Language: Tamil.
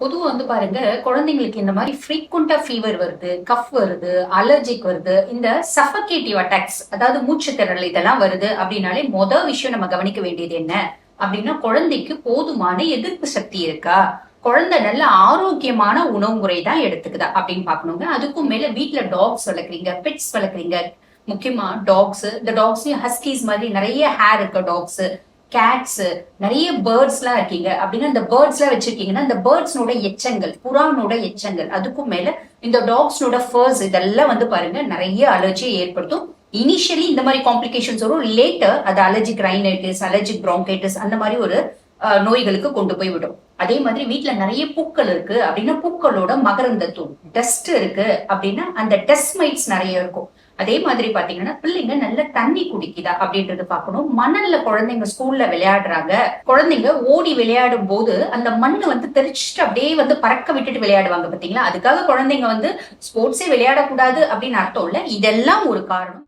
பொதுவாக வந்து பாருங்க குழந்தைங்களுக்கு இந்த மாதிரி ஃப்ரீக்வெண்டா ஃபீவர் வருது கஃப் வருது அலர்ஜிக் வருது இந்த சஃபகேட்டிவ் அட்டாக்ஸ் அதாவது மூச்சு திறல் இதெல்லாம் வருது அப்படின்னாலே மொதல் விஷயம் நம்ம கவனிக்க வேண்டியது என்ன? அப்படின்னா குழந்தைக்கு போதுமான எதிர்ப்பு சக்தி இருக்கா? குழந்தை நல்ல ஆரோக்கியமான உணவு முறை தான் எடுத்துக்குதா அப்படின்னு பார்க்கணுங்க. அதுக்கும் மேல வீட்ல டாக்ஸ் வளர்க்குறீங்க பெட்ஸ் வளர்க்குறீங்க. முக்கியமா டாக்ஸ் இந்த டாக்ஸ்லயும் ஹஸ்கீஸ் மாதிரி நிறைய ஹேர் இருக்க டாக்ஸ் கேட்ஸ் நிறைய பேர்ட்ஸ் எல்லாம் இருக்கீங்க. அப்படின்னா இந்த பேர்ட்ஸ் எல்லாம் வச்சிருக்கீங்கன்னா அந்த பேர்ட்ஸ்னோட எச்சங்கள் புறானோட எச்சங்கள் அதுக்கும் மேல இந்த டாக்ஸ்னோட ஃபர்ஸ் இதெல்லாம் வந்து பாருங்க நிறைய அலர்ஜியை ஏற்படுத்தும். இனிஷியலி இந்த மாதிரி காம்ப்ளிகேஷன்ஸ் வரும். லேட்டர் அது அலர்ஜிக் ரைனைட்டிஸ் அலர்ஜிக் ப்ராங்கைட்டிஸ் அந்த மாதிரி ஒரு அஹ், நோய்களுக்கு கொண்டு போய் விடும். அதே மாதிரி வீட்ல நிறைய பூக்கள் இருக்கு அப்படின்னா பூக்களோட மகரந்த தூள் டஸ்ட் இருக்கு அப்படின்னா அந்த டஸ்ட் மைட்ஸ் நிறைய இருக்கும். அதே மாதிரி பாத்தீங்கன்னா பிள்ளைங்க நல்ல தண்ணி குடிக்குதா அப்படின்றது பார்க்கணும். மணல்ல குழந்தைங்க ஸ்கூல்ல விளையாடுறாங்க. குழந்தைங்க ஓடி விளையாடும் போது அந்த மண்ணு வந்து தெரிச்சுட்டு அப்படியே வந்து பறக்க விட்டுட்டு விளையாடுவாங்க பாத்தீங்களா? அதுக்காக குழந்தைங்க வந்து ஸ்போர்ட்ஸே விளையாடக்கூடாது அப்படின்னு அர்த்தம் இல்ல. இதெல்லாம் ஒரு காரணம்.